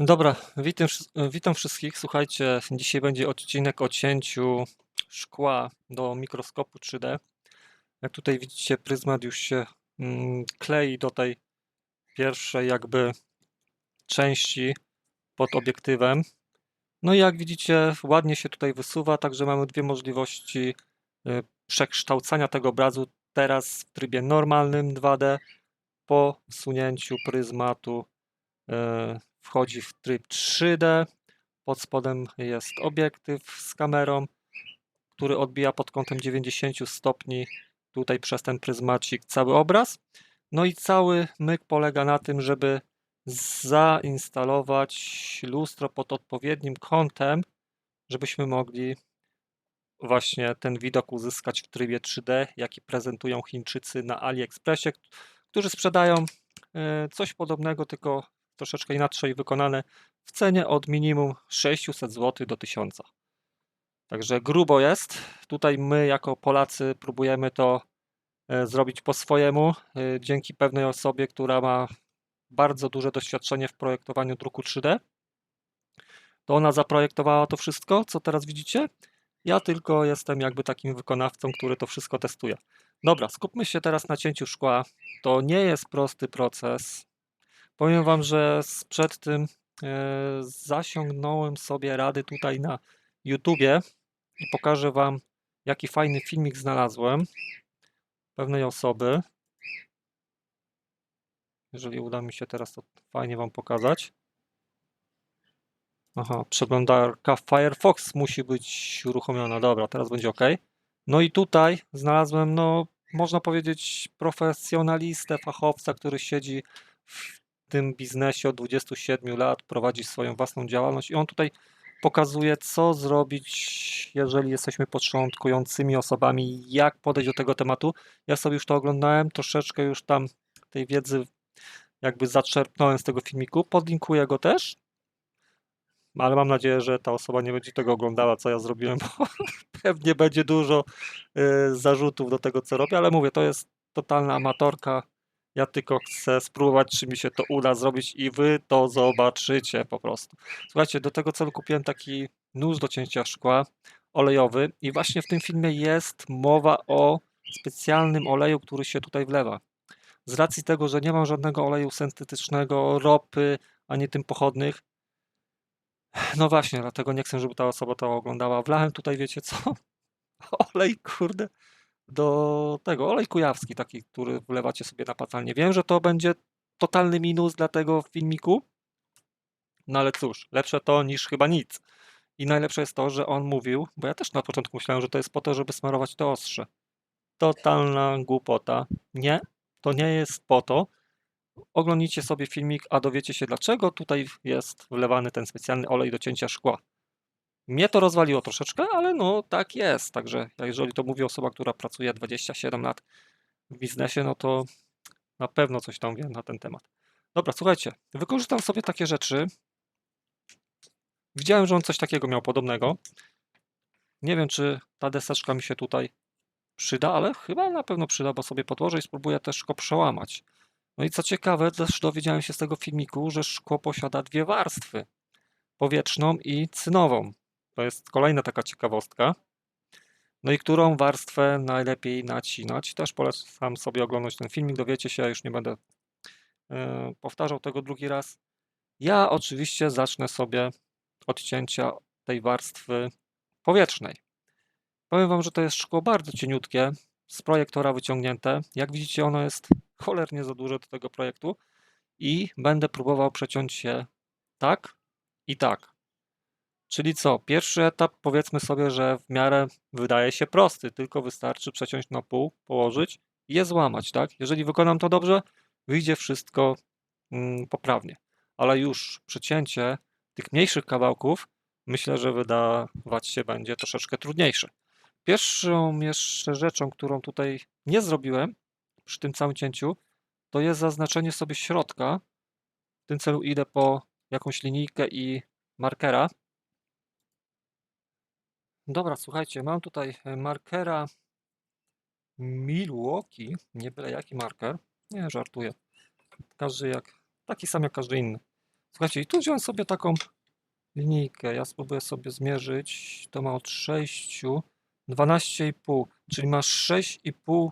Dobra, witam, witam wszystkich. Słuchajcie, dzisiaj będzie odcinek o cięciu szkła do mikroskopu 3D. Jak tutaj widzicie, pryzmat już się mm, klei do tej pierwszej jakby części pod obiektywem. No i jak widzicie, ładnie się tutaj wysuwa, także mamy dwie możliwości y, przekształcania tego obrazu teraz w trybie normalnym 2D po wsunięciu pryzmatu e, wchodzi w tryb 3D. Pod spodem jest obiektyw z kamerą, który odbija pod kątem 90 stopni tutaj przez ten pryzmacik cały obraz. No i cały myk polega na tym, żeby zainstalować lustro pod odpowiednim kątem, żebyśmy mogli właśnie ten widok uzyskać w trybie 3D, jaki prezentują Chińczycy na AliExpressie, którzy sprzedają e, coś podobnego, tylko troszeczkę inaczej wykonane w cenie od minimum 600 zł do 1000. Także grubo jest. Tutaj my jako Polacy próbujemy to e, zrobić po swojemu, e, dzięki pewnej osobie, która ma bardzo duże doświadczenie w projektowaniu druku 3D. To ona zaprojektowała to wszystko, co teraz widzicie. Ja tylko jestem jakby takim wykonawcą, który to wszystko testuje. Dobra, skupmy się teraz na cięciu szkła. To nie jest prosty proces. Powiem Wam, że sprzed tym e, zasiągnąłem sobie rady tutaj na YouTubie i pokażę Wam, jaki fajny filmik znalazłem pewnej osoby. Jeżeli uda mi się teraz to fajnie Wam pokazać. Aha, przeglądarka Firefox musi być uruchomiona. Dobra, teraz będzie ok. No i tutaj znalazłem, no, można powiedzieć, profesjonalistę, fachowca, który siedzi w tym biznesie od 27 lat, prowadzi swoją własną działalność i on tutaj pokazuje, co zrobić, jeżeli jesteśmy początkującymi osobami, jak podejść do tego tematu. Ja sobie już to oglądałem, troszeczkę już tam tej wiedzy jakby zaczerpnąłem z tego filmiku. Podlinkuję go też, ale mam nadzieję, że ta osoba nie będzie tego oglądała, co ja zrobiłem, bo pewnie będzie dużo y, zarzutów do tego, co robię, ale mówię, to jest totalna amatorka. Ja tylko chcę spróbować, czy mi się to uda zrobić i wy to zobaczycie po prostu. Słuchajcie, do tego celu kupiłem taki nóż do cięcia szkła olejowy i właśnie w tym filmie jest mowa o specjalnym oleju, który się tutaj wlewa. Z racji tego, że nie mam żadnego oleju syntetycznego, ropy, ani tym pochodnych, no właśnie, dlatego nie chcę, żeby ta osoba to oglądała. Wlałem tutaj, wiecie co? Olej, kurde, do tego, olej kujawski taki, który wlewacie sobie na patelnię. Wiem, że to będzie totalny minus dla tego filmiku, no ale cóż, lepsze to niż chyba nic. I najlepsze jest to, że on mówił, bo ja też na początku myślałem, że to jest po to, żeby smarować to ostrze. Totalna głupota. Nie, to nie jest po to. Oglądnijcie sobie filmik, a dowiecie się dlaczego tutaj jest wlewany ten specjalny olej do cięcia szkła. Mnie to rozwaliło troszeczkę, ale no tak jest. Także jeżeli to mówi osoba, która pracuje 27 lat w biznesie, no to na pewno coś tam wie na ten temat. Dobra, słuchajcie, wykorzystam sobie takie rzeczy. Widziałem, że on coś takiego miał podobnego. Nie wiem, czy ta deseczka mi się tutaj przyda, ale chyba na pewno przyda, bo sobie podłożę i spróbuję też szkło przełamać. No i co ciekawe, też dowiedziałem się z tego filmiku, że szkło posiada dwie warstwy. Powietrzną i cynową. To jest kolejna taka ciekawostka. No i którą warstwę najlepiej nacinać. Też polecam sobie oglądać ten filmik, dowiecie się, ja już nie będę e, powtarzał tego drugi raz. Ja oczywiście zacznę sobie od cięcia tej warstwy powietrznej. Powiem Wam, że to jest szkło bardzo cieniutkie, z projektora wyciągnięte. Jak widzicie, ono jest cholernie za duże do tego projektu i będę próbował przeciąć je tak i tak. Czyli co? Pierwszy etap powiedzmy sobie, że w miarę wydaje się prosty, tylko wystarczy przeciąć na pół, położyć i je złamać, tak? Jeżeli wykonam to dobrze, wyjdzie wszystko mm, poprawnie. Ale już przecięcie tych mniejszych kawałków myślę, że wydawać się będzie troszeczkę trudniejsze. Pierwszą jeszcze rzeczą, którą tutaj nie zrobiłem przy tym całym cięciu, to jest zaznaczenie sobie środka. W tym celu idę po jakąś linijkę i markera. Dobra, słuchajcie, mam tutaj e, markera Milwaukee, nie byle jaki marker. Nie, żartuję. Każdy jak, taki sam jak każdy inny. Słuchajcie, i tu wziąłem sobie taką linijkę. Ja spróbuję sobie zmierzyć. To ma od 6, 12,5, czyli masz 6,5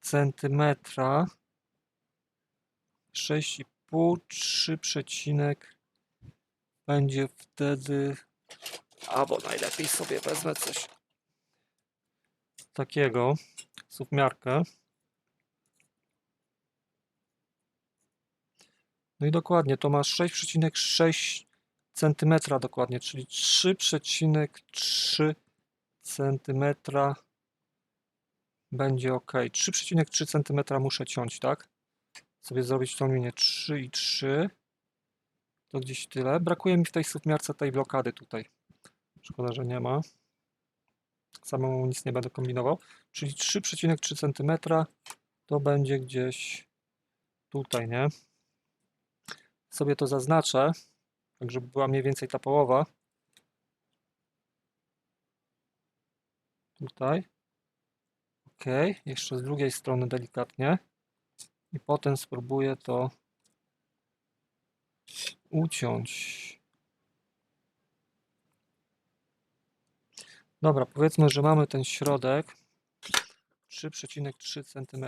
centymetra. 6,5, 3 przecinek będzie wtedy. Albo najlepiej sobie wezmę coś takiego, submiarkę. No i dokładnie, to masz 6,6 centymetra dokładnie, czyli 3,3 centymetra będzie ok. 3,3 centymetra muszę ciąć, tak? Sobie zrobić tą linię 3 i 3. To gdzieś tyle. Brakuje mi w tej submiarce tej blokady tutaj. Szkoda, że nie ma. Samemu nic nie będę kombinował. Czyli 3,3 cm to będzie gdzieś tutaj, nie? Sobie to zaznaczę, tak żeby była mniej więcej ta połowa. Tutaj. Ok, jeszcze z drugiej strony delikatnie. I potem spróbuję to uciąć. Dobra, powiedzmy, że mamy ten środek 3,3 cm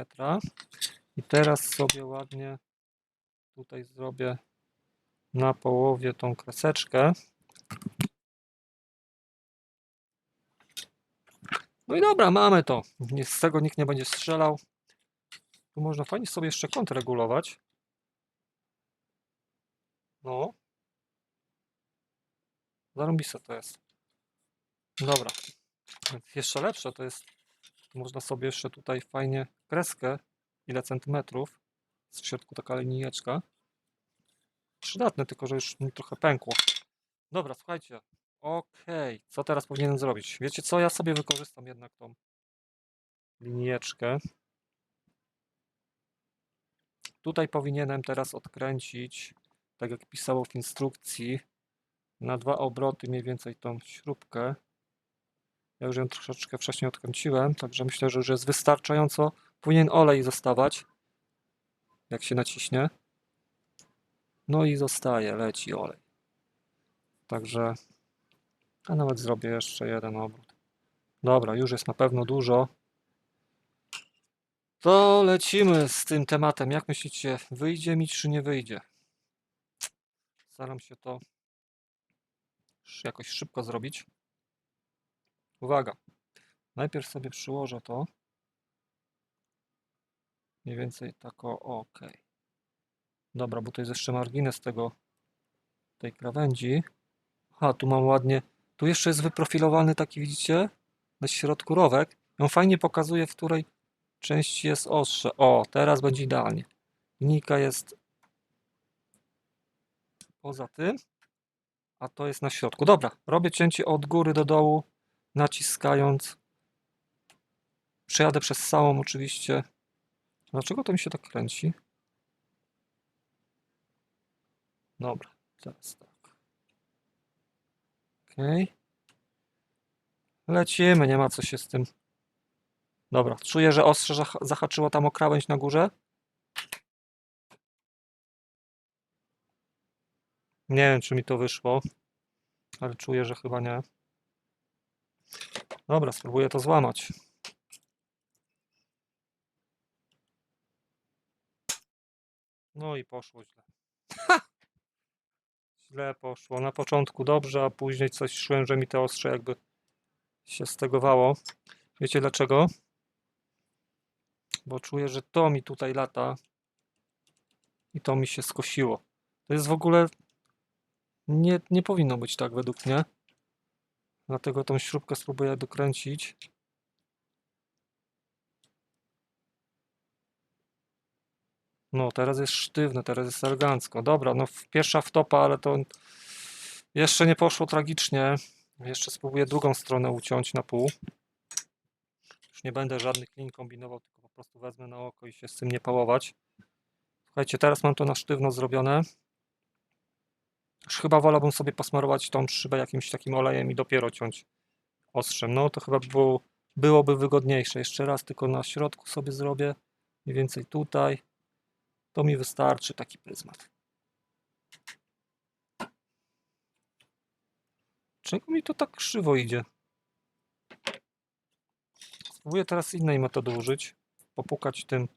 i teraz sobie ładnie tutaj zrobię na połowie tą kreseczkę. No i dobra, mamy to. Z tego nikt nie będzie strzelał. Tu można fajnie sobie jeszcze kąt regulować. No. Zarąbiste to jest. Dobra. Jeszcze lepsze to jest, można sobie jeszcze tutaj fajnie kreskę, ile centymetrów, w środku taka linijeczka. Przydatne, tylko że już mi trochę pękło. Dobra, słuchajcie. Okej, co teraz powinienem zrobić? Wiecie co, ja sobie wykorzystam jednak tą linijeczkę. Tutaj powinienem teraz odkręcić, tak jak pisało w instrukcji, na dwa obroty mniej więcej tą śrubkę. Ja już ją troszeczkę wcześniej odkręciłem, także myślę, że już jest wystarczająco. Powinien olej zostawać, jak się naciśnie. No i zostaje, leci olej. Także, a nawet zrobię jeszcze jeden obrót. Dobra, już jest na pewno dużo. To lecimy z tym tematem. Jak myślicie, wyjdzie mi czy nie wyjdzie? Staram się to jakoś szybko zrobić. Uwaga. Najpierw sobie przyłożę to. Mniej więcej tak o, ok. Dobra, bo to jest jeszcze margines tego, tej krawędzi. Aha, tu mam ładnie. Tu jeszcze jest wyprofilowany taki, widzicie? Na środku rowek. On fajnie pokazuje, w której części jest ostrze. O, teraz będzie idealnie. Linijka jest poza tym, a to jest na środku. Dobra, robię cięcie od góry do dołu naciskając. Przejadę przez całą oczywiście. Dlaczego to mi się tak kręci? Dobra, teraz tak. Ok. Lecimy, nie ma co się z tym. Dobra, czuję, że ostrze zah- zahaczyło tam o krawędź na górze. Nie wiem, czy mi to wyszło, ale czuję, że chyba nie. Dobra, spróbuję to złamać. No i poszło źle. Ha! Źle poszło. Na początku dobrze, a później coś czułem, że mi te ostrze jakby się stegowało. Wiecie dlaczego? Bo czuję, że to mi tutaj lata i to mi się skosiło. To jest w ogóle nie, nie powinno być tak według mnie. Dlatego tą śrubkę spróbuję dokręcić. No, teraz jest sztywne, teraz jest elegancko. Dobra, no pierwsza wtopa, ale to jeszcze nie poszło tragicznie. Jeszcze spróbuję drugą stronę uciąć na pół. Już nie będę żadnych lin kombinował, tylko po prostu wezmę na oko i się z tym nie pałować. Słuchajcie, teraz mam to na sztywno zrobione. Już chyba wolałbym sobie posmarować tą szybę jakimś takim olejem i dopiero ciąć ostrzem. No to chyba by było, byłoby wygodniejsze. Jeszcze raz tylko na środku sobie zrobię. Mniej więcej tutaj. To mi wystarczy taki pryzmat. Czego mi to tak krzywo idzie? Spróbuję teraz innej metody użyć. Popukać tym.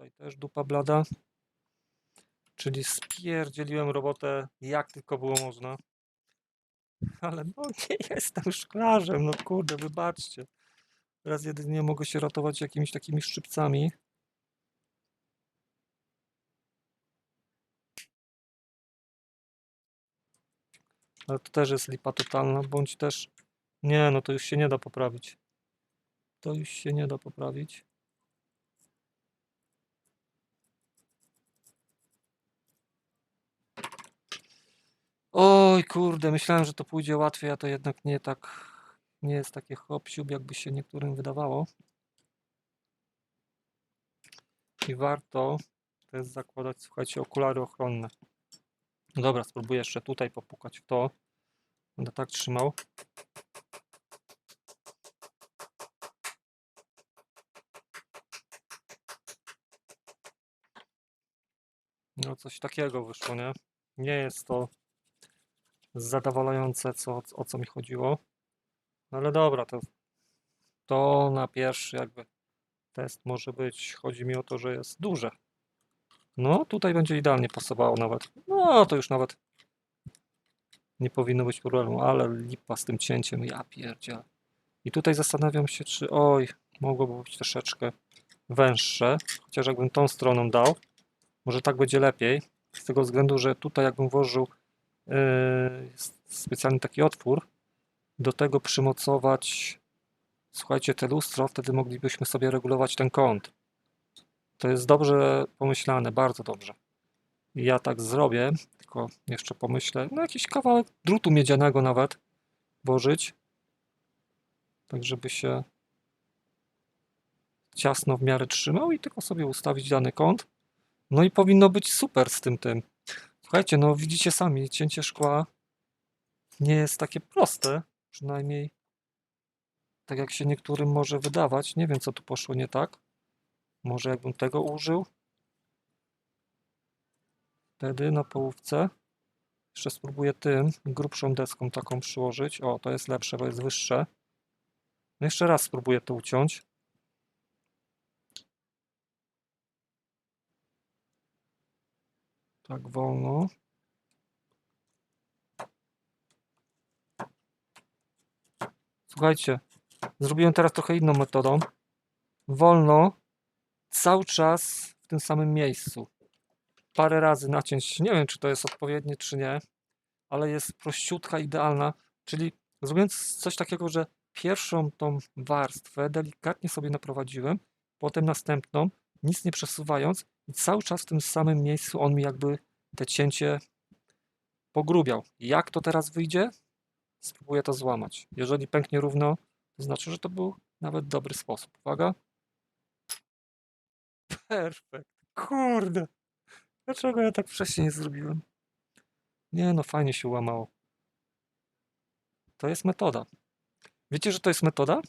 Tutaj też dupa blada. Czyli spierdzieliłem robotę jak tylko było można. Ale no nie jestem szklarzem, no kurde, wybaczcie. Teraz jedynie mogę się ratować jakimiś takimi szczypcami. Ale to też jest lipa totalna, bądź też... Nie, no to już się nie da poprawić. To już się nie da poprawić. Oj, kurde, myślałem, że to pójdzie łatwiej, a to jednak nie tak, nie jest takie hop jakby się niektórym wydawało. I warto też zakładać, słuchajcie, okulary ochronne. No Dobra, spróbuję jeszcze tutaj popukać w to. Będę tak trzymał. No coś takiego wyszło, nie? Nie jest to zadowalające, co, o co mi chodziło. No ale dobra, to, to na pierwszy jakby test może być. Chodzi mi o to, że jest duże. No, tutaj będzie idealnie pasowało nawet. No, to już nawet nie powinno być problemu, ale lipa z tym cięciem, ja pierdzielę. I tutaj zastanawiam się, czy oj, mogłoby być troszeczkę węższe, chociaż jakbym tą stroną dał, może tak będzie lepiej, z tego względu, że tutaj jakbym włożył yy, specjalny taki otwór, do tego przymocować, słuchajcie, te lustro, wtedy moglibyśmy sobie regulować ten kąt. To jest dobrze pomyślane, bardzo dobrze. Ja tak zrobię, tylko jeszcze pomyślę, no jakiś kawałek drutu miedzianego nawet włożyć, tak żeby się ciasno w miarę trzymał i tylko sobie ustawić dany kąt. No i powinno być super z tym tym. Słuchajcie, no widzicie sami, cięcie szkła nie jest takie proste, przynajmniej tak jak się niektórym może wydawać. Nie wiem, co tu poszło nie tak. Może jakbym tego użył. Wtedy na połówce. Jeszcze spróbuję tym grubszą deską taką przyłożyć. O, to jest lepsze, bo jest wyższe. No jeszcze raz spróbuję to uciąć. Tak wolno. Słuchajcie, zrobiłem teraz trochę inną metodą. Wolno, cały czas w tym samym miejscu. Parę razy naciąć. Nie wiem, czy to jest odpowiednie, czy nie, ale jest prościutka, idealna. Czyli zrobiąc coś takiego, że pierwszą tą warstwę delikatnie sobie naprowadziłem, potem następną, nic nie przesuwając i cały czas w tym samym miejscu on mi jakby te cięcie pogrubiał. Jak to teraz wyjdzie? Spróbuję to złamać. Jeżeli pęknie równo, to znaczy, że to był nawet dobry sposób. Uwaga. Perfekt. Kurde. Dlaczego ja tak wcześniej nie zrobiłem? Nie no, fajnie się łamało. To jest metoda. Wiecie, że to jest metoda?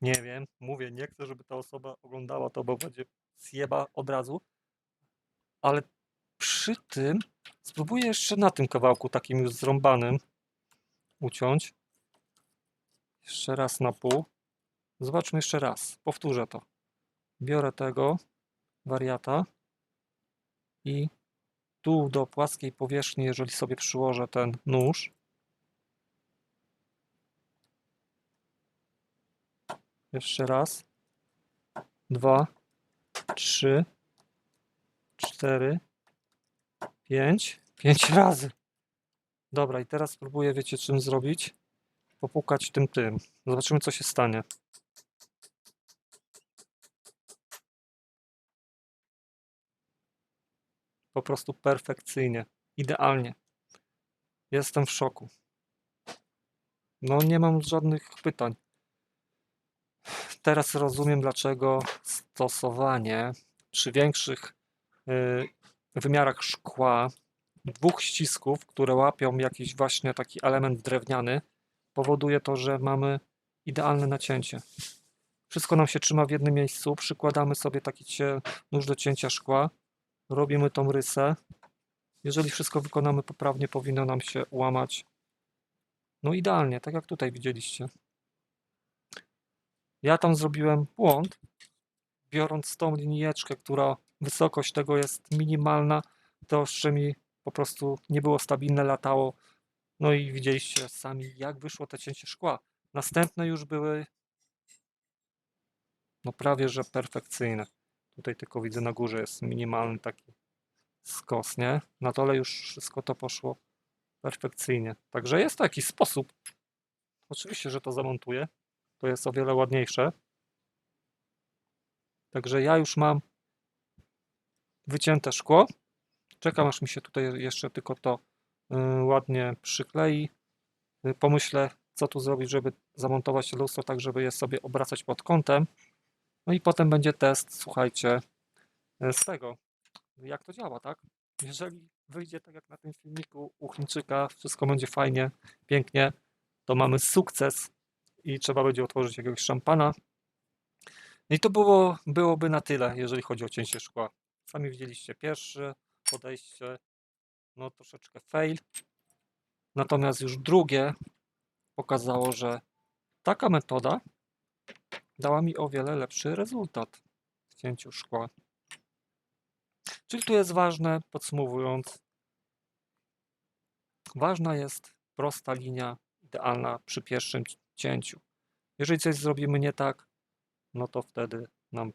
Nie wiem, mówię, nie chcę, żeby ta osoba oglądała to, bo będzie zjeba od razu. Ale przy tym spróbuję jeszcze na tym kawałku takim już zrąbanym uciąć. Jeszcze raz na pół. Zobaczmy jeszcze raz. Powtórzę to. Biorę tego wariata i tu do płaskiej powierzchni, jeżeli sobie przyłożę ten nóż, jeszcze raz, dwa, trzy, cztery, pięć, pięć razy. Dobra, i teraz spróbuję, wiecie czym zrobić? Popukać tym tym. Zobaczymy, co się stanie. Po prostu perfekcyjnie, idealnie. Jestem w szoku. No, nie mam żadnych pytań. Teraz rozumiem, dlaczego stosowanie przy większych y, wymiarach szkła dwóch ścisków, które łapią jakiś właśnie taki element drewniany, powoduje to, że mamy idealne nacięcie. Wszystko nam się trzyma w jednym miejscu. Przykładamy sobie taki nóż do cięcia szkła. Robimy tą rysę. Jeżeli wszystko wykonamy poprawnie, powinno nam się łamać. No idealnie, tak jak tutaj widzieliście. Ja tam zrobiłem błąd, biorąc tą linijeczkę, która wysokość tego jest minimalna, to jeszcze mi po prostu nie było stabilne, latało. No i widzieliście sami, jak wyszło to cięcie szkła. Następne już były no prawie, że perfekcyjne. Tutaj tylko widzę na górze jest minimalny taki skos, nie? Na dole już wszystko to poszło perfekcyjnie. Także jest to jakiś sposób. Oczywiście, że to zamontuję. To jest o wiele ładniejsze. Także ja już mam wycięte szkło. Czekam aż mi się tutaj jeszcze tylko to y, ładnie przyklei. Y, Pomyślę, co tu zrobić, żeby zamontować lustro tak, żeby je sobie obracać pod kątem. No i potem będzie test, słuchajcie, y, z tego, jak to działa, tak? Jeżeli wyjdzie tak jak na tym filmiku u Chińczyka, wszystko będzie fajnie, pięknie, to mamy sukces i trzeba będzie otworzyć jakiegoś szampana. No i to było, byłoby na tyle, jeżeli chodzi o cięcie szkła. Sami widzieliście pierwsze podejście, no troszeczkę fail. Natomiast już drugie pokazało, że taka metoda dała mi o wiele lepszy rezultat w cięciu szkła. Czyli tu jest ważne, podsumowując, ważna jest prosta linia, idealna przy pierwszym cięciu. Jeżeli coś zrobimy nie tak, no to wtedy nam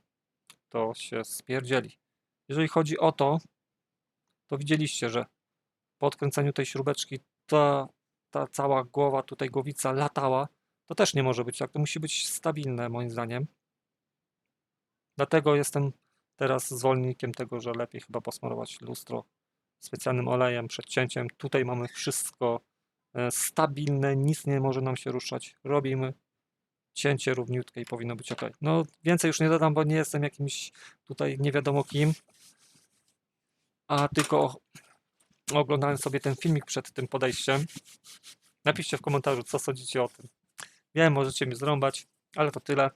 to się spierdzieli. Jeżeli chodzi o to, to widzieliście, że po odkręceniu tej śrubeczki ta, ta cała głowa, tutaj głowica latała. To też nie może być tak, to musi być stabilne moim zdaniem. Dlatego jestem teraz zwolennikiem tego, że lepiej chyba posmarować lustro specjalnym olejem przed cięciem. Tutaj mamy wszystko stabilne, nic nie może nam się ruszać. Robimy cięcie równiutkie i powinno być ok. No więcej już nie dodam, bo nie jestem jakimś tutaj nie wiadomo kim, a tylko oglądałem sobie ten filmik przed tym podejściem. Napiszcie w komentarzu, co sądzicie o tym. Wiem, możecie mnie zrąbać, ale to tyle.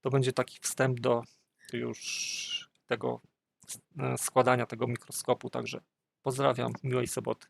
To będzie taki wstęp do już tego e, składania tego mikroskopu, także pozdrawiam, miłej soboty.